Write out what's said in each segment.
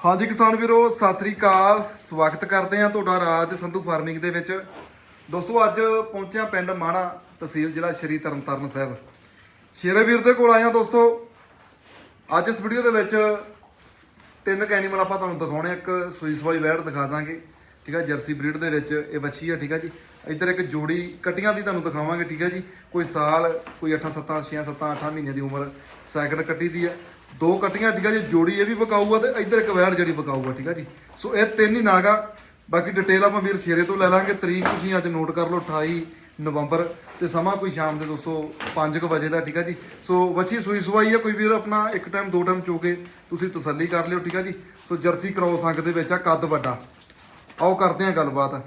ਹਾਂਜੀ ਕਿਸਾਨ ਵੀਰੋ, ਸਤਿ ਸ੍ਰੀ ਅਕਾਲ। ਸਵਾਗਤ ਕਰਦੇ ਹਾਂ ਤੁਹਾਡਾ ਰਾਜ ਸੰਧੂ ਫਾਰਮਿੰਗ ਦੇ ਵਿੱਚ। ਦੋਸਤੋ, ਅੱਜ ਪਹੁੰਚਿਆ ਪਿੰਡ ਮਾਣਾ ਤਹਿਸੀਲ ਜ਼ਿਲ੍ਹਾ ਸ਼੍ਰੀ ਤਰਨਤਾਰਨ ਸਾਹਿਬ। ਸ਼ੇਰੇ ਵੀਰ ਦੇ ਕੋਲ ਆਏ ਹਾਂ ਦੋਸਤੋ। ਅੱਜ ਇਸ ਵੀਡੀਓ ਦੇ ਵਿੱਚ ਤਿੰਨ ਕੁ ਐਨੀਮਲ ਆਪਾਂ ਤੁਹਾਨੂੰ ਦਿਖਾਉਣੇ ਇੱਕ ਸੂਈ ਸਵਾਈ ਵੈੜ ਦਿਖਾ ਦਾਂਗੇ, ਠੀਕ ਹੈ ਜਰਸੀ ਬਰੀਡ ਦੇ ਵਿੱਚ ਇਹ ਬੱਚੀ ਹੈ ਠੀਕ ਹੈ ਜੀ। ਇੱਧਰ ਇੱਕ ਜੋੜੀ ਕਟੀਆਂ ਦੀ ਤੁਹਾਨੂੰ ਦਿਖਾਵਾਂਗੇ, ਠੀਕ ਹੈ ਜੀ। ਕੋਈ ਸਾਲ, ਕੋਈ 8 7 6 7 8 ਮਹੀਨੇ ਦੀ ਉਮਰ ਸੈਕਿੰਡ ਕੱਟੀ ਦੀ ਹੈ ਦੋ ਕਟੀਆਂ ਠੀਕ ਆ ਜੀ, ਜੋੜੀ ਇਹ ਵੀ ਵਿਕਾਊ ਆ ਤੇ ਇੱਧਰ ਇੱਕ ਵੈੜ ਜਿਹੜੀ ਵਿਕਾਊ ਠੀਕ ਹੈ ਜੀ। ਸੋ ਇਹ ਤਿੰਨ ਹੀ ਨਾਗਾ ਬਾਕੀ ਡਿਟੇਲ ਆਪਾਂ ਵੀਰ ਸ਼ੇਰੇ ਤੋਂ ਲੈ ਲਾਂਗੇ। ਤਰੀਕ ਤੁਸੀਂ ਅੱਜ ਨੋਟ ਕਰ ਲਓ 28 ਨਵੰਬਰ ਤੇ ਸਮਾਂ ਕੋਈ ਸ਼ਾਮ ਦੇ ਦੋਸਤੋ 5:00 ਵਜੇ ਦਾ, ਠੀਕ ਆ ਜੀ। ਸੋ ਵੱਛੀ ਸੂਈ ਸਵਾਈ ਆ, ਕੋਈ ਵੀਰ ਆਪਣਾ ਇੱਕ ਟਾਈਮ ਦੋ ਟਾਈਮ ਚੋ ਕੇ ਤੁਸੀਂ ਤਸੱਲੀ ਕਰ ਲਿਓ, ਠੀਕ ਆ ਜੀ। ਸੋ ਜਰਸੀ ਕ੍ਰੋਸ ਅੰਗ ਦੇ ਵਿੱਚ ਆ, ਕੱਦ ਵੱਡਾ। ਆਓ ਕਰਦੇ ਹਾਂ ਗੱਲਬਾਤ।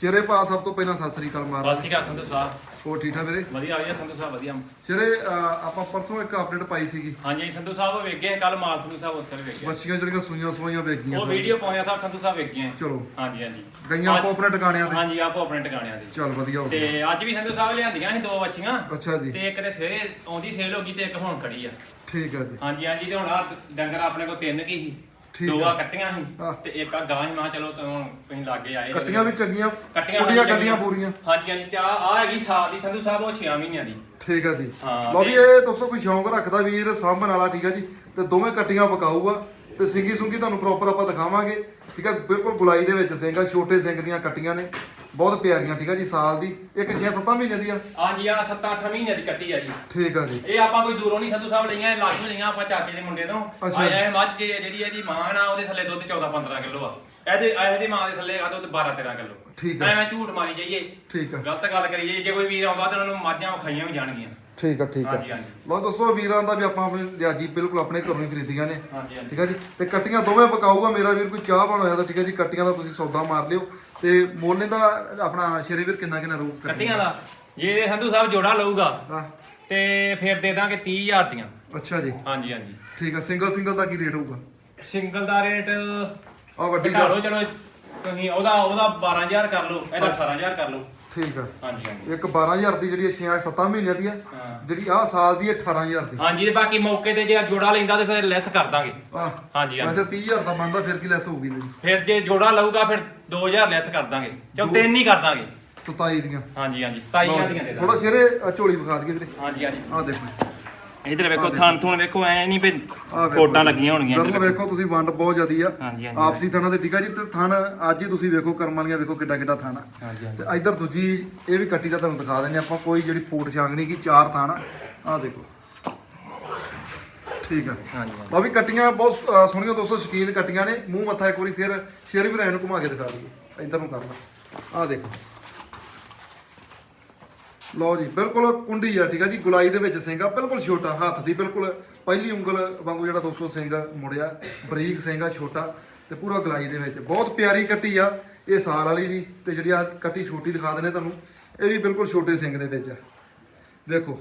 ਸ਼ੇਰੇ ਭਾ ਸਭ ਤੋਂ ਪਹਿਲਾਂ ਸਤਿ ਸ੍ਰੀ ਅਕਾਲ ਮਾਰ ਸਤਿ ਸ਼੍ਰੀ ਅਕਾਲ ਸੰਧੂ ਸਾਹਿਬ। ਹੋਰ ਠੀਕ ਠਾਕ ਵੀਰੇ? ਵਧੀਆ ਵਧੀਆ ਸੰਧੂ ਸਾਹਿਬ ਵਧੀਆ। ਸ਼ੇਰੇ ਅਹ, ਆਪਾਂ ਪਰਸੋਂ ਇੱਕ ਅਪਡੇਟ ਪਾਈ ਸੀਗੀ। ਹਾਂਜੀ ਸੰਧੂ ਸਾਹਿਬ ਵੇਖ ਗਏ ਕੱਲ ਮਾਲ ਸੰਧੂ ਸਾਹਿਬ ਉਸੇ ਵੇਖ ਗਏ ਬੱਚੀਆਂ ਜਿਹੜੀਆਂ ਸੂਈਆਂ ਸਵਾਈਆਂ ਵੇਚ ਗਈਆਂ ਉਹ ਵੀਡੀਓ ਪਾਉਣਿਆ ਸਾਹਿਬ ਸੰਧੂ ਸਾਹਿਬ ਵੇਖ ਗਏ ਚਲੋ। ਹਾਂਜੀ ਹਾਂਜੀ। ਗਈਆਂ ਆਪੋ ਆਪਣੇ ਟਿਕਾਣਿਆਂ ਤੇ। ਹਾਂਜੀ ਆਪੋ ਆਪਣੇ ਟਿਕਾਣਿਆਂ ਦੇ ਚੱਲ ਵਧੀਆ ਹੋ ਗਿਆ। ਤੇ ਅੱਜ ਵੀ ਸੰਧੂ ਸਾਹਿਬ ਲਿਆਂਦੀਆਂ ਸੀ ਦੋ ਬੱਚੀਆਂ ਅੱਛਾ ਜੀ। ਤੇ ਇੱਕ ਤੇ ਸਵੇਰੇ ਆਉਂਦੀ ਸੇਲ ਹੋ ਗਈ ਤੇ ਇੱਕ ਹੁਣ ਖੜੀ ਆ। ਠੀਕ ਹੈ ਜੀ। ਹਾਂਜੀ ਹਾਂਜੀ ਤੇ ਹੁਣ ਆ ਡੰਗਰ ਆਪਣੇ ਕੋਲ ਤਿੰਨ ਕੀ ਸੀ। ਠੀਕ ਦੋ ਆ। ਆ ਕੱਟੀਆਂ ਸੀ। ਤੇ ਇੱਕ ਆ ਗਾਂ ਹੀ ਮਾਂ ਚਲੋ ਤੇ ਹੁਣ ਤੁਸੀਂ ਲਾਗੇ ਆਏ। ਕੱਟੀਆਂ ਵੀ ਚੰਗੀਆਂ ਕੱਟੀਆਂ ਕੱਟੀਆਂ ਪੂਰੀਆਂ ਹਾਂਜੀ ਹਾਂਜੀ ਚਾ ਆ ਹੈਗੀ ਸਾਲ ਦੀ ਸੰਧੂ ਸਾਹਿਬ ਉਹ 6 ਮਹੀਨਿਆਂ ਦੀ ਠੀਕ ਹੈ ਜੀ ਹਾਂ, ਲਓ ਵੀ ਇਹ ਦੋਸਤੋ ਕੋਈ ਸ਼ੌਂਕ ਰੱਖਦਾ ਵੀਰ ਸਾਂਭਣ ਵਾਲਾ ਠੀਕ ਹੈ ਜੀ ਤੇ ਦੋਵੇਂ ਕੱਟੀਆਂ ਪਕਾਊਗਾ ਤੇ ਸਿੰਗੀ ਸੁੰਗੀ ਤੁਹਾਨੂੰ ਪ੍ਰੋਪਰ ਆਪਾਂ ਦਿਖਾਵਾਂਗੇ ਠੀਕ ਹੈ ਬਿਲਕੁਲ ਗੁਲਾਈ ਦੇ ਵਿੱਚ ਸਿੰਗਾ ਛੋਟੇ ਸਿੰਘ ਦੀਆਂ ਕੱਟੀਆਂ ਨੇ ਬਹੁਤ ਪਿਆਰੀਆਂ ਠੀਕ ਹੈ ਜੀ ਸਾਲ ਦੀ। ਇੱਕ 6-7 ਮਹੀਨੇ ਦੀ ਆ। ਹਾਂਜੀ ਆ 7-8 ਮਹੀਨਿਆਂ ਦੀ ਕੱਟੀ ਆ ਜੀ। ਠੀਕ ਆ ਜੀ। ਇਹ ਆਪਾਂ ਕੋਈ ਦੂਰੋਂ ਨਹੀਂ ਸੰਧੂ ਸਾਹਿਬ ਲਈਆਂ ਇਹ ਲਾਗੋਂ ਲਈਆਂ ਆਪਾਂ ਚਾਚੇ ਦੇ ਮੁੰਡੇ ਤੋਂ। ਅੱਛਾ। ਆਇਆ ਇਹ ਮੱਝ ਜਿਹੜੀ ਜਿਹੜੀ ਇਹਦੀ ਮਾਂ ਨਾ ਉਹਦੇ ਥੱਲੇ ਦੁੱਧ 14 15 ਕਿਲੋ ਆ। ਇਹਦੇ ਇਹਦੀ ਮਾਂ ਦੇ ਥੱਲੇ ਆ ਦੁੱਧ 12 13 ਕਿਲੋ। ਠੀਕ ਆ। ਐਵੇਂ ਝੂਠ ਮਾਰੀ ਜਾਈਏ। ਠੀਕ ਆ। ਗਲਤ ਗੱਲ ਕਰੀ ਜਾਈਏ ਜੇ ਕੋਈ ਵੀਰ ਆਉਂਦਾ ਤਾਂ ਉਹਨਾਂ ਨੂੰ ਮੱਝਾਂ ਖਾਈਆਂ ਵੀ ਜਾਣਗੀਆਂ। ਠੀਕ ਆ ਠੀਕ ਆ। ਹਾਂਜੀ ਹਾਂਜੀ। ਲਓ ਵੀਰਾਂ ਦਾ ਵੀ ਆਪਾਂ ਆਪਣੀ ਲਿਆਜੀ ਬਿਲਕੁਲ ਆਪਣੇ ਘਰੋਂ ਹੀ ਖਰੀਦੀਆਂ ਨੇ। ਹਾਂਜੀ ਹਾਂਜੀ। ਠੀਕ ਆ ਜੀ? ਤੇ ਕੱਟੀਆਂ ਦੋਵੇਂ ਪਕਾਊਗਾ ਮੇਰਾ ਵੀਰ ਕੋਈ ਚਾਹ ਬਣ ਹੋਇਆ ਤਾਂ ਠੀਕ ਆ ਜੀ? ਕੱਟੀਆਂ ਦਾ ਤੁਸੀਂ ਸੌਦਾ ਮਾਰ ਲਿਓ। ਤੇ ਮੋਲੇ ਦਾ ਆਪਣਾ ਸ਼ੇਰੇ ਵੀਰ ਕਿੰਨਾ ਕਿੰਨਾ ਰੂ ਕੱਟੀਆਂ? ਦਾ? ਜੇ ਸੰਧੂ ਸਾਹਿਬ ਜੋੜਾ ਲਊਗਾ ਤੇ ਫਿਰ ਦੇ ਦਾਂਗੇ 30000 ਦੀਆਂ। ਅੱਛਾ ਜੀ। ਹਾਂਜੀ ਹਾਂਜੀ। ਠੀਕ ਆ ਸਿੰਗਲ ਸਿੰਗਲ ਦਾ ਕੀ ਰੇਟ ਹੋਊਗਾ? ਸਿੰਗਲ ਦਾ ਰੇਟ ਆ ਵੱਡੀ ਦਾ ਚਲੋ ਤੁਸੀਂ ਉਹਦਾ ਉਹਦਾ 12000 ਕਰ ਲਓ ਇਹਦਾ 18000 ਕਰ ਲਓ। ਠੀਕ ਆ। ਹਾਂਜੀ ਹਾਂਜੀ। ਇੱਕ 12000 ਦੀ ਜਿਹੜੀ 6-7 ਮਹੀਨਿਆਂ ਦੀ ਆ ਹਾਂ। ਜਿਹੜੀ ਆ ਸਾਲ ਦੀ ਹੈ 18000 ਦੀ। ਹਾਂਜੀ ਤੇ ਬਾਕੀ ਮੌਕੇ ਤੇ ਜੇ ਜੋੜਾ ਲੈਂਦਾ ਤੇ ਫਿਰ ਲੈਸ ਕਰ ਦਾਂਗੇ। ਹਾਂਜੀ ਹਾਂਜੀ। ਵੈਸੇ 30000 ਦਾ ਬਣਦਾ ਫਿਰ ਕੀ ਲੈਸ ਹੋਊਗੀ ਜੀ ਫਿਰ ਜੇ ਜੋੜਾ ਲਊਗਾ ਫਿਰ 2000 ਲੈਸ ਕਰ ਦਾਂਗੇ। ਚਲ ਦੋ- ਤਿੰਨ ਹੀ ਕਰ ਦਾਂਗੇ। 27 ਦੀਆਂ। ਹਾਂਜੀ ਹਾਂਜੀ 27000 ਦੀਆਂ ਦੇ ਥੋੜਾ ਦਾਂਗੇ ਸ਼ੇਰੇ ਆਹ ਝੋਲੀ ਵਿਖਾ ਦਈਏ ਵੀਰੇ। ਹਾਂਜੀ ਹਾਂਜੀ। ਆ ਦੇਖੋ ਇਧਰ ਵੇਖੋ ਥਣ ਥੁਣ ਵੇਖੋ ਐ ਨਹੀਂ ਵੀ ਵੇਖੋ ਕੋਟਾਂ ਲੱਗੀਆਂ ਹੋਣਗੀਆਂ ਦਰਮ ਇੱਧਰ ਵੇਖੋ। ਤੁਸੀਂ ਵੰਡ ਬਹੁਤ ਜ਼ਿਆਦੀ ਆ। ਹਾਂਜੀ ਹਾਂਜੀ ਆਪਸੀ ਥਾਣਾ ਦੇ ਠੀਕ ਆ ਜੀ ਤੇ ਥਣ ਅੱਜ ਹੀ ਤੁਸੀਂ ਵੇਖੋ ਕਰਮ ਵਾਲੀਆਂ ਵੇਖੋ ਕਿੱਡਾ ਕਿੱਡਾ ਥਾਣਾ। ਹਾਂਜੀ ਹਾਂਜੀ। ਤੇ ਇਧਰ ਦੂਜੀ ਇਹ ਵੀ ਕੱਟੀ ਦਾ ਤੁਹਾਨੂੰ ਦਿਖਾ ਦਿੰਦੇ ਆਪਾਂ ਕੋਈ ਜਿਹੜੀ ਫੂਟ ਛਾਂਗ ਨਹੀਂ ਕੀ ਚਾਰ ਥਾਣਾ। ਆ ਦੇਖੋ। ਠੀਕ ਆ। ਹਾਂਜੀ ਵੀ ਕੱਟੀਆਂ ਬਹੁਤ ਅਹ, ਸੋਹਣੀਆਂ ਦੋਸਤੋ ਸ਼ਕੀਨ ਕੱਟੀਆਂ ਨੇ। ਮੂੰਹ ਮੱਥਾ ਇੱਕ ਵਾਰੀ ਫਿਰ ਸ਼ੇਰ ਵੀ ਰਹਿਣ ਨੂੰ ਘੁਮਾ ਕੇ ਦਿਖਾ ਦਈਏ। ਇਧਰ ਨੂੰ ਕਰ ਲਾ। ਆ ਦੇਖੋ। ਲਓ ਜੀ ਬਿਲਕੁਲ ਕੁੰਡੀ ਆ ਠੀਕ ਆ ਜੀ ਗੁਲਾਈ ਦੇ ਵਿੱਚ ਸਿੰਘ ਆ ਬਿਲਕੁਲ ਛੋਟਾ ਹੱਥ ਦੀ ਬਿਲਕੁਲ ਪਹਿਲੀ ਉਂਗਲ ਵਾਂਗੂ ਜਿਹੜਾ ਦੋਸਤੋ ਸਿੰਘ ਮੁੜਿਆ ਬਰੀਕ ਸਿੰਘ ਆ ਛੋਟਾ ਤੇ ਪੂਰਾ ਗੁਲਾਈ ਦੇ ਵਿੱਚ। ਬਹੁਤ ਪਿਆਰੀ ਕੱਟੀ ਆ ਇਹ ਸਾਲ ਵਾਲੀ ਵੀ ਤੇ ਜਿਹੜੀ ਆ ਕੱਟੀ ਛੋਟੀ ਦਿਖਾ ਦਿੰਦੇ ਤੁਹਾਨੂੰ ਇਹ ਵੀ ਬਿਲਕੁਲ ਛੋਟੇ ਸਿੰਘ ਦੇ ਵਿੱਚ ਆ। ਦੇਖੋ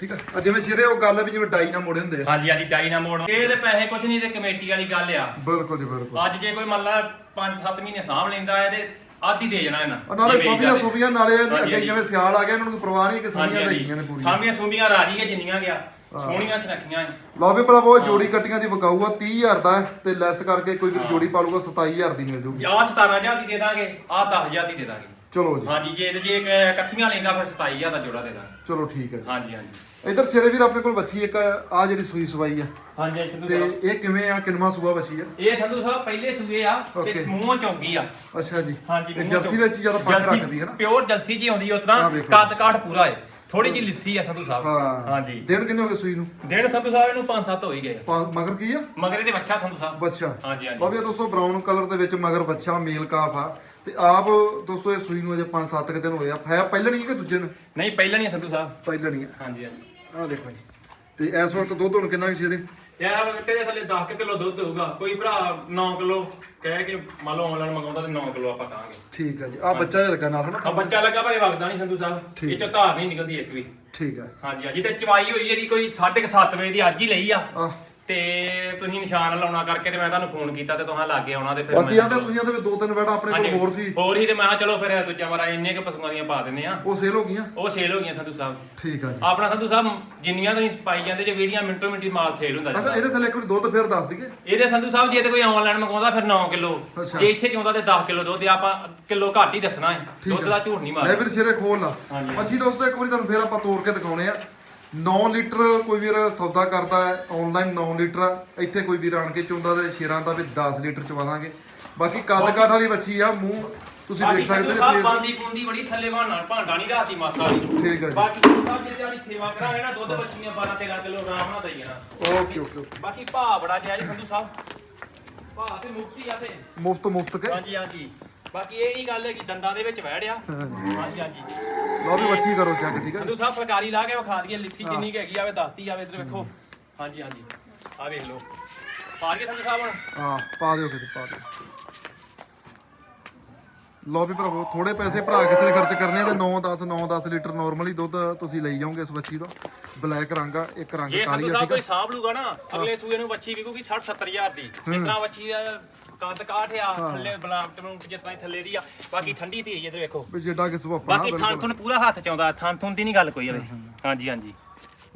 ਠੀਕ ਆ ਆ ਜਿਵੇਂ ਸ਼ੇਰੇ ਉਹ ਗੱਲ ਵੀ ਜਿਵੇਂ ਡਾਈ ਨਾਲ ਮੋੜੇ ਹੁੰਦੇ ਆ। ਹਾਂਜੀ ਹਾਂਜੀ ਡਾਈਨਾ ਮੋੜ ਇਹ ਤੇ ਪੈਸੇ ਕੁਝ ਨਹੀਂ ਤੇ ਕਮੇਟੀ ਵਾਲੀ ਗੱਲ ਆ। ਬਿਲਕੁਲ ਜੀ ਬਿਲਕੁਲ। ਅੱਜ ਜੇ ਕੋਈ ਮੰਨ ਲਾ 5-7 ਮਹੀਨੇ ਸਾਂਭ ਲੈਂਦਾ ਹੈ ਤੇ ਆਧੀ ਦੇ ਜਾਣਾ ਇਹਨਾਂ। ਆ ਨਾਲੇ ਸੋਭੀਆਂ। ਸੋਭੀਆਂ ਨਾਲੇ ਅੱਗੇ। ਜਿਵੇਂ ਸਿਆਲ ਆ ਗਿਆ ਇਹਨਾਂ ਨੂੰ ਪਰਵਾਹ ਨਹੀਂ ਕਿ ਹਾਂਜੀ ਲਈਆਂ ਨੇ ਪੂਰੀਆਂ। ਸਾਮੀਆਂ ਸੁਮੀਆਂ ਰਾਜੀ ਹੈ ਜਿੰਨੀਆਂ ਗਿਆ। ਸੋਹਣੀਆਂ ਸੁਨੱਖੀਆਂ ਲਓ ਵੀ ਭਰਾਵੋ ਜੋੜੀ ਕੱਟੀਆਂ ਦੀ ਵਿਕਾਊ ਆ 30000 ਦਾ ਤੇ ਲੈਸ ਕਰਕੇ ਕੋਈ ਵੀ ਜੋੜੀ ਪਾਲੂਗਾ 27000 ਦੀ ਮਿਲ ਜੂਗੀ। ਜਾਂ 17000 ਦੀ ਦੇ ਦਾਂਗੇ ਆ 10000 ਦੀ ਦੇ ਦਾਂਗੇ। ਚਲੋ ਜੀ। ਹਾਂਜੀ ਜੇ ਜੇ ਇਕੱਠੀਆਂ ਲੈਂਦਾ ਫਿਰ 27000 ਦਾ ਜੋੜਾ ਦੇ ਦਾਂਗੇ। ਚਲੋ ਠੀਕ ਹੈ ਹਾਂਜੀ ਹਾਂਜੀ। ਇਧਰ ਸ਼ੇਰੇ ਵੀਰ ਆਪਣੇ ਕੋਲ ਬੱਚੀ ਇੱਕ ਆ ਜਿਹੜੀ ਸੂਈ ਸਵਾਈ ਆ। ਹਾਂਜੀ ਸੰਧੂ ਤੇ ਸਾਹਿਬ। ਇਹ ਕਿਵੇਂ ਆ? ਕਿੰਨਵਾਂ ਸੂਆ ਬੱਚੀ ਆ? ਇਹ ਸੰਧੂ ਸਾਹਿਬ ਪਹਿਲੇ ਸੂਏ ਆ ਤੇ. ਮੂੰਹੋਂ ਚੌਗੀ ਆ। ਅੱਛਾ ਜੀ। ਹਾਂਜੀ ਇਹ ਜਰਸੀ ਵਿੱਚ ਜ਼ਿਆਦਾ ਪੱਕ ਰੱਖਦੀ ਹੈ ਨਾ? ਪਿਓਰ ਜਲਸੀ ਜੀ ਆਉਂਦੀ ਆਹ ਉਤਰਾ ਵੇਖੋ। ਕੱਦ ਕਾਠ ਪੂਰਾ ਹੈ। ਥੋੜੀ ਜੀ ਲਿੱਸੀ ਆ ਸੰਧੂ ਸਾਹਿਬ। ਹਾਂਜੀ। ਦਿਨ ਕਿੰਨੇ ਹੋ ਗਏ ਸੂਈ ਨੂੰ? ਦਿਨ ਸੰਧੂ ਸਾਹਿਬ ਇਹਨੂੰ 5-7 ਹੋ ਹੀ ਗਏ ਆ। ਪਾ- ਮਗਰ ਕੀ ਆ? ਮਗਰ ਇਹਦੇ ਬੱਚਾ ਸੰਧੂ ਸਾਹਿਬ। ਬੱਚਾ ਹਾਂਜੀ ਹਾਂਜੀ। ਇਹ ਦੋਸਤੋ ਬਰਾਊਨ ਕਲਰ ਦੇ ਵਿੱਚ ਮਗਰ ਬੱਚਾ ਮੇਲ ਕਾਫ ਆ। ਤੇ ਆਪ ਦੋਸਤੋ ਇਹ ਸੂਈ ਨੂੰ ਅਜੇ 5-7 ਦਿਨ ਹੋਏ ਆ। ਹੈ ਪਹਿਲਾਂ ਨਹੀਂ ਕਿ ਦੂਜੇ ਨੂੰ? ਨਹੀਂ ਪਹਿਲਾਂ ਨਹੀਂ ਆ ਸੰਧੂ ਸਾਹਿਬ। ਪਹਿਲਾਂ ਨਹੀਂ ਹਾਂਜੀ ਹਾਂਜੀ। ਆ ਆਹ ਦੇਖੋ ਜੀ। ਤੇ ਇਸ ਵਕਤ ਦੁੱਧ ਹੁਣ ਕਿੰਨਾ ਕੁ ਸ਼ੇਰੇ ਯਾਰ ਤੇਰੇ ਥੱਲੇ 10 ਕਿਲੋ ਦੁੱਧ ਹੋਊਗਾ। ਕੋਈ ਭਰਾ 9 ਕਿਲੋ ਕਹਿ ਕੇ ਮੰਨ ਲਓ ਆਨਲਾਈਨ ਮੰਗਾਉਂਦਾ ਤੇ 9 ਕਿਲੋ ਆਪਾਂ ਕਹਾਂਗੇ। ਠੀਕ ਆ ਜੀ। ਆ ਬੱਚਾ ਜਿਹਾ ਲੱਗਾ ਨਾਲ ਹਨਾ? ਆ ਬੱਚਾ ਲੱਗਾ ਪਰ ਇਹ ਵਗਦਾ ਨਹੀਂ ਸੰਧੂ ਸਾਹਿਬ। ਇਹ ਚੋਂ ਧਾਰ ਨਹੀਂ ਨਿਕਲਦੀ ਇੱਕ ਵੀ। ਠੀਕ ਆ। ਹਾਂਜੀ ਹਾਂਜੀ। ਤੇ ਚਵਾਈ ਹੋਈ ਇਹਦੀ ਕੋਈ 7:30 ਵਜੇ ਦੀ ਅੱਜ ਹੀ ਲਈ ਆ। ਆ ਤੇ ਤੁਸੀਂ ਨਿਸ਼ਾਨ ਲਾਉਣਾ ਕਰਕੇ ਤੇ ਮੈਂ ਤੁਹਾਨੂੰ ਫੋਨ ਕੀਤਾ ਤੇ ਤੁਸੀਂ ਲਾਗੇ ਆਉਣਾ ਤੇ ਫਿਰ ਬਾਕੀ ਮੈਂ ਆਂਦੇ ਤੁਸੀਂ ਵੀ ਦੋ ਤਿੰਨ ਬੈਡ ਆਪਣੇ ਕੋਲ ਹੋਰ ਸੀ। ਹੋਰ ਹੀ ਤੇ ਮੈਂ ਕਿਹਾ ਚਲੋ ਫਿਰ ਦੂਜਾ ਵਾਰਾ ਇੰਨੇ ਕ ਪਸ਼ੂਆਂ ਦੀਆਂ ਪਾ ਦਿੰਨੇ ਆ। ਉਹ ਸੇਲ ਹੋ ਗਈਆਂ? ਉਹ ਸੇਲ ਹੋ ਗਈਆਂ ਸੰਧੂ ਸਾਹਿਬ। ਠੀਕ ਆ ਜੀ। ਆਪਣਾ ਸੰਧੂ ਸਾਹਿਬ ਜਿੰਨੀਆਂ ਤੁਸੀਂ ਪਾਈ ਜਾਂਦੇ ਜੇ ਵੀਡੀਆਂ ਮਿੰਟੋ ਮਿੰਟੀ ਮਾਲ ਸੇਲ ਹੁੰਦਾ ਅੱਛਾ ਇਹਦੇ ਥੱਲੇ ਇੱਕ ਵਾਰੀ ਦੁੱਧ ਫੇਰ ਦੱਸ ਦਈਏ? ਇਹਦੇ ਸੰਧੂ ਸਾਹਿਬ ਜੇ ਤੇ ਕੋਈ ਆਨਲਾਈਨ ਮੰਗਵਾਉਂਦਾ ਫਿਰ 9 ਕਿਲੋ। ਜੇ ਇੱਥੇ ਚਾਹੁੰਦਾ ਤੇ 10 ਕਿਲੋ ਦੁੱਧ ਤੇ ਆਪਾਂ ਕਿਲੋ ਘੱਟ ਹੀ ਦੱਸਣਾ ਹੈ। ਦੁੱਧ ਦਾ ਝੂਠ ਨਹੀਂ ਲੈ ਮਾਰਨਾ ਵੀਰ ਸ਼ੇਰੇ ਖੋਲ ਲਾ। ਅੱਛੀ ਦੋਸਤੋ ਇੱਕ ਵਾਰੀ ਤੁਹਾਨੂੰ ਫੇਰ ਆਪਾਂ ਤੋੜ ਕੇ ਦਿਖਾਉਣੇ ਆ। 9 ਲੀਟਰ ਕੋਈ ਵੀਰ ਸੌਦਾ ਕਰਦਾ ਹੈ ਆਨਲਾਈਨ 9 ਲੀਟਰ ਆ। ਇੱਥੇ ਕੋਈ ਵੀਰ ਆਣ ਕੇ ਚੁੰਦਾ ਤੇ ਸ਼ੇਰਾਂ ਦਾ ਵੀ 10 ਲੀਟਰ ਚਵਾ ਦਾਂਗੇ। ਬਾਕੀ ਕੱਦ ਕਾਠ ਵਾਲੀ ਬੱਚੀ ਆ ਮੂੰਹ ਤੁਸੀਂ ਦੇਖ ਸਕਦੇ ਸਾਹਿਬ ਫੇਸ ਬੰਦੀ ਪੁੰਦੀ ਬੜੀ ਥੱਲੇ ਬਾਣਾ ਭਾਂਡਾ ਨਹੀਂ ਰਾਤੀ ਮਾਸਾ ਵਾਲੀ। ਠੀਕ ਹੈ ਜੀ। ਬਾਕੀ ਸਾਹਿਬ ਜੇ ਜਿਹੜੀ ਸੇਵਾ ਕਰਾਂਗੇ ਨਾ ਦੁੱਧ ਬੱਚੀਆਂ 12 13 ਕਿਲੋ ਆਰਾਮ ਨਾਲ ਦਈ ਜਾਣਾ। Okay okay okay. ਬਾਕੀ ਭਾਅ ਬੜਾ ਜਿਆ ਜੀ ਸੰਧੂ ਸਾਹਿਬ। ਭਾਅ ਤੇ ਮੁਕਤੀ ਆ ਤੇ। ਮੁਫਤ ਮੁਫਤ ਕੇ। ਹਾਂਜੀ ਹਾਂਜੀ। ਬਾਕੀ ਇਹ ਨਹੀਂ ਗੱਲ ਹੈ ਕਿ ਦੰਦਾਂ ਦੇ ਵਿੱਚ ਵਹਿੜਿਆ ਹਾਂਜੀ ਹਾਂਜੀ। ਲਓ ਵੀ ਬੱਚੀ ਕਰੋ ਚੈੱਕ ਠੀਕ ਹੈ ਸੰਧੂ ਸਾਹਿਬ ਫਲਕਾਰੀ ਲਾ ਕੇ ਵਿਖਾ ਦਈਏ ਲਿੱਸੀ ਕਿੰਨੀ ਕੁ ਹੈਗੀ ਆਵੇ ਦੱਸਤੀ ਆਵੇ ਇੱਧਰ ਵੇਖੋ। ਹਾਂਜੀ ਹਾਂਜੀ। ਆ ਵੇਖ ਲਓ। ਪਾ ਕੇ ਸੰਧੂ ਸਾਹਿਬ ਹੁਣ। ਹਾਂ ਪਾ ਦਿਓ ਕਿਤੇ ਪਾ ਦਿਓ। ਲਓ ਵੀ ਭਰਾਵੋ ਥੋੜੇ ਪੈਸੇ ਭਰਾ ਕਿਸੇ ਨੇ ਖਰਚ ਕਰਨੇ ਆ ਤੇ 9 10 9 10 ਲੀਟਰ ਨਾਰਮਲੀ ਦੁੱਧ ਤੁਸੀਂ ਲਈ ਜਾਓਗੇ ਇਸ ਬੱਚੀ ਤੋਂ। ਬਲੈਕ ਰੰਗ ਆ ਇੱਕ ਰੰਗ ਜੇ ਕਾਲੀ ਸੰਧੂ ਆ ਸਾਹਿਬ ਠੀਕ ਆ? ਕੋਈ ਸਾਂਭ ਲੂਗਾ ਨਾ ਅਗਲੇ ਸੂਏ ਨੂੰ ਬੱਚੀ ਵਿਕੂਗੀ 60 70000 ਦੀ। ਜਿੰਨਾ ਬੱਚੀ ਦਾ ਕੱਦ ਕਾਠ ਆ ਥੱਲੇ ਬਲਾਕ ਨੂੰ ਜਿਤਨਾ ਹੀ ਥੱਲੇ ਦੀ ਆ ਬਾਕੀ ਠੰਡੀ ਧੀ ਇੱਧਰ ਵੇਖੋ। ਵੀ ਜਿੱਡਾ ਕਿ ਸੁਭਾਪਣਾ ਬਾਕੀ ਥਾਂ ਥੁਨ ਪੂਰਾ ਹੱਥ ਚ ਆਉਂਦਾ ਥਾਂ ਥੁਨ ਦੀ ਨਹੀਂ ਗੱਲ ਕੋਈ ਆਵੇ ਹਾਂਜੀ ਹਾਂਜੀ।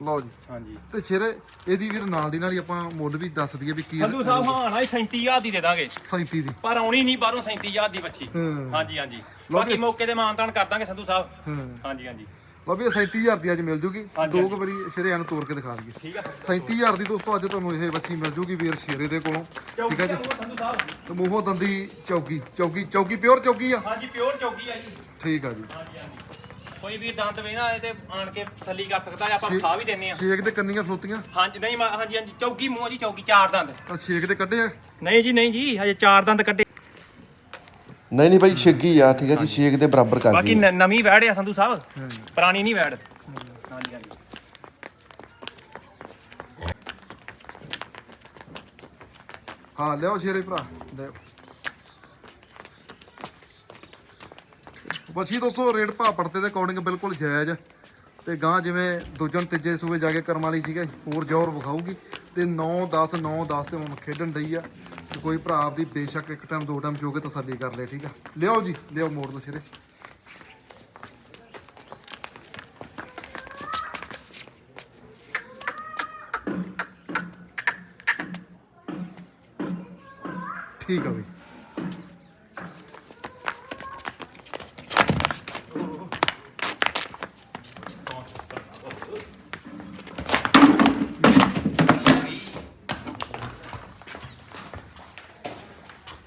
ਲਓ ਜੀ। ਹਾਂਜੀ। ਤੇ ਸ਼ੇਰੇ ਇਹਦੀ ਵੀਰ ਨਾਲ ਦੀ ਨਾਲ ਹੀ ਆਪਾਂ ਮੁੱਲ ਵੀ ਦੱਸ ਦਈਏ ਵੀ ਕੀ ਸੰਧੂ ਸਾਹਿਬ ਹਾਂ ਨਾ 37000 ਦੀ ਦੇ ਦਾਂਗੇ। 37 ਦੀ। ਪਰ ਆਉਣੀ ਨਹੀਂ ਬਾਹਰੋਂ 37000 ਦੀ ਬੱਚੀ। ਹੂੰ। ਹਾਂਜੀ ਹਾਂਜੀ। ਲਓ ਬਾਕੀ ਜੀ। ਮੌਕੇ ਤੇ ਮਾਨਤਾਨ ਕਰ ਦਾਂਗੇ ਸੰਧੂ ਸਾਹਿਬ। ਹੂੰ। ਹਾਂਜੀ ਹਾਂਜੀ। ਲਓ ਵੀ ਇਹ 37000 ਦੀ ਅੱਜ ਮਿਲ ਜੂਗੀ। ਹਾਂਜੀ, ਦੋ ਕੁ ਵਾਰੀ ਸ਼ੇਰੇ ਨੂੰ ਤੋੜ ਕੇ ਦਿਖਾ ਦਈਏ। ਠੀਕ ਆ। 37000 ਦੀ ਦੋਸਤੋ ਅੱਜ ਤੁਹਾਨੂੰ ਇਹ ਬੱਚੀ ਮਿਲ ਜੂਗੀ ਵੀਰ ਸ਼ੇਰੇ ਦੇ ਕੋਲੋਂ। ਠੀਕ ਹੈ ਜੀ? ਸੰਧੂ ਸਾਹਿਬ। ਤੇ ਮੂੰਹੋਂ ਦੰਦੀ ਚੌਕੀ ਚੌਕੀ ਚੌਕੀ ਪਿਓਰ ਚੌਕੀ ਆ? ਹਾਂਜੀ ਪਿਓਰ ਚੌਕੀ ਆ ਜੀ। ਠੀਕ ਆ ਜੀ। ਹਾਂਜੀ ਹਾਂਜੀ। ਕੋਈ ਵੀ ਦੰਦ ਵੇਣਾ ਇਹ ਤੇ ਆਣ ਕੇ ਤਸੱਲੀ ਕਰ ਸਕਦਾ ਹੈ ਆਪਾਂ ਖਾ ਵੀ ਦਿੰਨੇ ਆ ਛੇਕ ਦੇ ਕੰਨੀਆਂ ਖਲੋਤੀਆਂ? ਹਾਂਜੀ ਨਹੀਂ ਮਾ- ਹਾਂਜੀ ਹਾਂਜੀ ਚੌਕੀ ਮੂੰਹ ਆ ਜੀ ਚੌਕੀ ਚਾਰ ਦੰਦ। ਆ ਛੇਕ ਦੇ ਕੱਢੇ ਆ? ਨਹੀਂ ਜੀ ਨਹੀਂ ਜੀ ਹਜੇ ਚਾਰ ਦੰਦ ਕੱਢੇ। ਨਹੀਂ ਨਹੀਂ ਭਾਈ ਛਿੱਗੀ ਆ ਠੀਕ ਹੈ ਜੀ ਛੇਕ ਦੇ ਬਰਾਬਰ ਕਰ ਬਾਕੀ ਦੀ ਨ- ਨਵੀਂ ਵੈੜ ਆ ਸੰਧੂ ਸਾਹਿਬ ਪੁਰਾਣੀ ਨਹੀਂ ਵੈੜ। ਹਾਂਜੀ ਹਾਂਜੀ। ਹਾਂ ਲਿਓ ਸ਼ੇਰੇ ਭਰਾ ਲਿਓ ਬੱਚੀ ਦੋਸਤੋ, ਰੇਟ ਭਾਅ ਪੜਤੇ ਦੇ ਅਕੋਰਡਿੰਗ ਬਿਲਕੁਲ ਜਾਇਜ਼ ਤੇ ਗਾਂ ਜਿਵੇਂ ਦੂਜਣ ਤੀਜੇ ਸੂਬੇ ਜਾ ਕੇ ਕਰਮ ਵਾਲੀ ਠੀਕ ਹੈ ਹੋਰ ਜ਼ੋਰ ਵਿਖਾਊਗੀ। ਤੇ 9 10 9 10 ਤੇ ਹੁਣ ਖੇਡਣ ਡਈ ਆ। ਤੇ ਕੋਈ ਭਰਾ ਆਪਦੀ ਬੇਸ਼ੱਕ ਇੱਕ ਟਾਈਮ ਦੋ ਟਾਈਮ ਜੋਗੇ ਤਸੱਲੀ ਕਰ ਲੈ, ਠੀਕ ਆ? ਲਿਓ ਜੀ ਲਿਓ ਮੋੜ ਦੋ ਸ਼ੇਰੇ। ਠੀਕ ਆ ਬਈ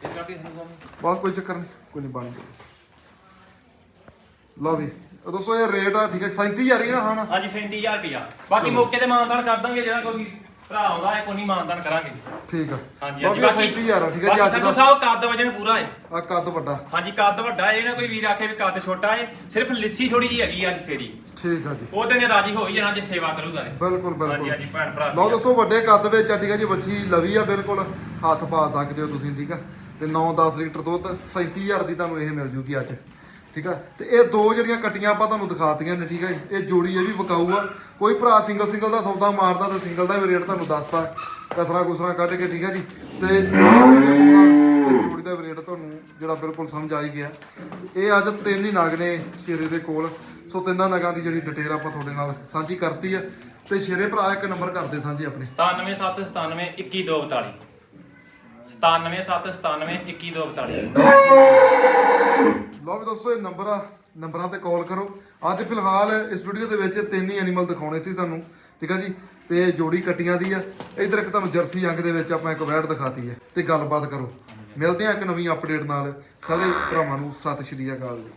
ਇਹ ਕਾਫੀ ਬਹੁਤ ਕੋਈ ਚੱਕਰ ਨਹੀਂ ਕੋਈ ਨਹੀਂ ਬਣ ਲਓ ਵੀ ਇਹ ਦੋਸਤੋ ਇਹ ਰੇਟ ਆ ਠੀਕ ਹੈ 37000 ਹੀ ਨਾ ਹਾਂ ਹਾਂਜੀ 37000 ਰੁਪਿਆ ਬਾਕੀ ਮੌਕੇ ਤੇ ਮਾਨਦਾਨ ਕਰ ਦਾਂਗੇ ਜਿਹੜਾ ਕੋਈ ਭਰਾ ਆਉਂਦਾ ਹੈ ਕੋਈ ਨਹੀਂ ਮਾਨਦਾਨ ਕਰਾਂਗੇ। ਠੀਕ ਆ। ਹਾਂਜੀ ਇਹ 37000 ਆ ਠੀਕ ਹੈ ਜੀ ਅੱਜ ਦਾ। ਸਾਹਿਬ ਕੱਦ ਵਜਨ ਪੂਰਾ ਹੈ। ਆ ਕੱਦ ਵੱਡਾ। ਹਾਂਜੀ ਕੱਦ ਵੱਡਾ ਇਹ ਨਾ ਕੋਈ ਵੀਰ ਆਖੇ ਵੀ ਕੱਦ ਛੋਟਾ ਹੈ ਸਿਰਫ ਲਿੱਸੀ ਥੋੜੀ ਜਿਹੀ ਹੈਗੀ ਅੱਜ ਸੇਰੀ। ਠੀਕ ਆ ਜੀ। ਉਹਦੇ ਨੇ ਰਾਜੀ ਹੋ ਹੀ ਜਾਣਾ ਜੇ ਸੇਵਾ ਕਰੂਗਾ ਤੇ ਬਿਲਕੁਲ ਹਾਂਜੀ ਬਿਲਕੁਲ। ਹਾਂਜੀ ਭੈਣ ਭਰਾ। ਲਓ ਦੋਸਤੋ ਵੱਡੇ ਕੱਦ ਵਿੱਚ ਠੀਕ ਹੈ ਜੀ ਬੱਚੀ ਲਵੀ ਆ ਬਿਲਕੁਲ। ਹੱਥ ਪਾ ਸਕਦੇ ਹੋ ਤੁਸੀਂ ਠੀਕ ਆ। ਤੇ 9-10 ਲੀਟਰ ਦੁੱਧ 37000 ਦੀ ਤੁਹਾਨੂੰ ਇਹ ਮਿਲ ਜੂਗੀ ਅੱਜ। ਠੀਕ ਆ? ਤੇ ਇਹ ਦੋ ਜਿਹੜੀਆਂ ਕੱਟੀਆਂ ਆਪਾਂ ਤੁਹਾਨੂੰ ਦਿਖਾਤੀਆਂ ਨੇ, ਠੀਕ ਆ ਜੀ। ਇਹ ਜੋੜੀ ਇਹ ਵੀ ਵਿਕਾਊ ਆ। ਕੋਈ ਭਰਾ ਸਿੰਗਲ ਸਿੰਗਲ ਦਾ ਸੌਦਾ ਮਾਰਦਾ ਤਾਂ ਸਿੰਗਲ ਦਾ ਵੀ ਰੇਟ ਤੁਹਾਨੂੰ ਦੱਸਦਾ। ਕਸਰਾ ਕੁਸਰਾ ਕੱਢ ਕੇ, ਠੀਕ ਆ ਜੀ? ਤੇ ਜੋੜੀ ਦਾ ਵੀ ਰੇਟ ਤੁਹਾਨੂੰ ਜਿਹੜਾ ਬਿਲਕੁਲ ਸਮਝ ਆ ਹੀ ਗਿਆ। ਇਹ ਅੱਜ ਤਿੰਨ ਹੀ ਨਗ ਨੇ ਸ਼ੇਰੇ ਦੇ ਕੋਲ। ਸੋ ਤਿੰਨਾਂ ਨਗਾਂ ਦੀ ਜਿਹੜੀ ਡਿਟੇਲ ਆਪਾਂ ਤੁਹਾਡੇ ਨਾਲ ਸਾਂਝੀ ਕਰਤੀ ਆ। ਤੇ ਸ਼ੇਰੇ ਭਰਾ ਇੱਕ ਨੰਬਰ ਕਰਦੇ ਸਾਂਝੇ ਆਪਣੇ। 97797 21242 97797 21242 ਲਓ ਵੀ ਦੋਸਤੋ, ਇਹ ਨੰਬਰ ਆ ਨੰਬਰਾਂ ਤੇ ਕਾਲ ਕਰੋ। ਅੱਜ ਫਿਲਹਾਲ ਇਸ ਵੀਡੀਓ ਦੇ ਵਿੱਚ ਤਿੰਨ ਹੀ ਐਨੀਮਲ ਦਿਖਾਉਣੇ ਸੀ ਸਾਨੂੰ, ਠੀਕ ਆ ਜੀ? ਤੇ ਜੋੜੀ ਕੱਟੀਆਂ ਦੀ ਆ। ਇਧਰ ਇੱਕ ਤੁਹਾਨੂੰ ਜਰਸੀ ਅੰਗ ਦੇ ਵਿੱਚ ਆਪਾਂ ਇੱਕ ਵੈੜ ਦਿਖਾਤੀ ਹੈ, ਤੇ ਗੱਲਬਾਤ ਕਰੋ। ਮਿਲਦੇ ਆ ਇੱਕ ਨਵੀਂ ਅਪਡੇਟ ਨਾਲ। ਸਾਰੇ ਭਰਾਵਾਂ ਨੂੰ ਸਤਿ ਸ਼੍ਰੀ ਅਕਾਲ ਜੀ।